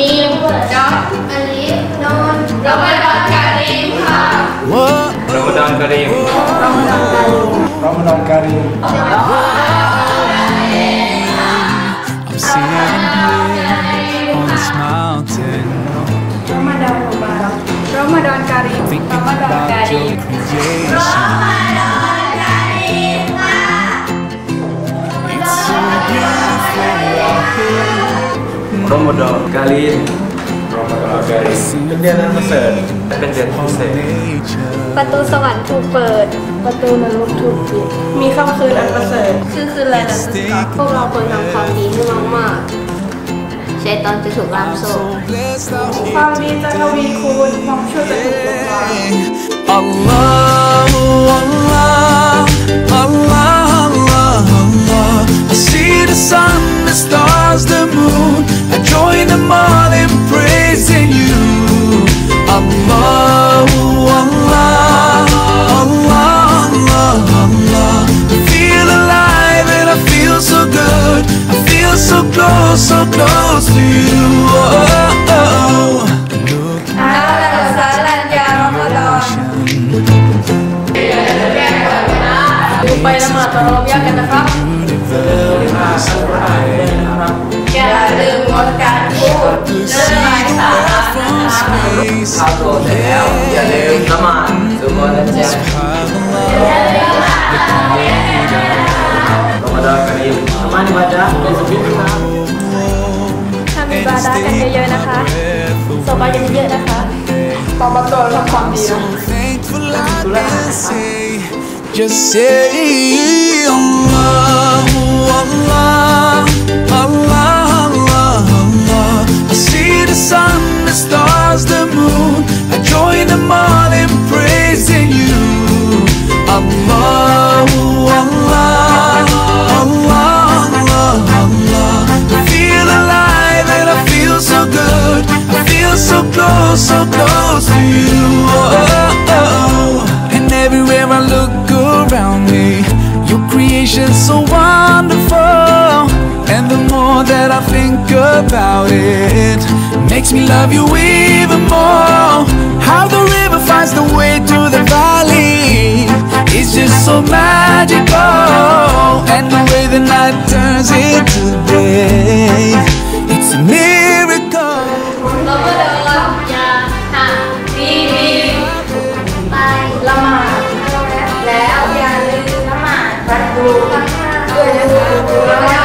Ramadan Ramadan I'm seeing you on this mountain. Ramadan Ramadan Ramadan Ramadan โรมดอกาลินโรมดอกาลินเดือนอั้นมาเสริร์เป็นเดือนพิเศษประตูสวรรค์ถูกเปิดประตูนรกถูกปิดมีค่ำคืนอันประเสริฐคือคืนอะไรนะพวกเราควรทำความดีให้มากกเชตอนจะถูกลาบโซ่ความดีจะทวีคูณความช่วจะถูกลล้างลลอฮฺอั l ลอฮฺ l ัลลอ l ฺอั I see the sun, the stars. close, so close to you. Oh, oh, oh. เอาล่ะสารัญญารอมฎอนอย่ไปละหมาดตะรอมยะกันนะครับอย่าลืมงดการพูดเรื่องไร้สาระนะครับเข้าตัวเสรแล้วอย่าลืมละมาดสุบฮานัลลอย่าลืมละหมาดากันเยอะๆนะคะส่งมากันเยอะๆนะคะปอมาตัวทำความดีนะดูแลนะคะ Just say Allah, Allah. so close, so close to you oh, oh, oh. And everywhere I look around me Your creation's so wonderful And the more that I think about it Makes me love you even more How the river finds the way to the valley It's just so magical And the way the night turns into day It's miracle. Thank you.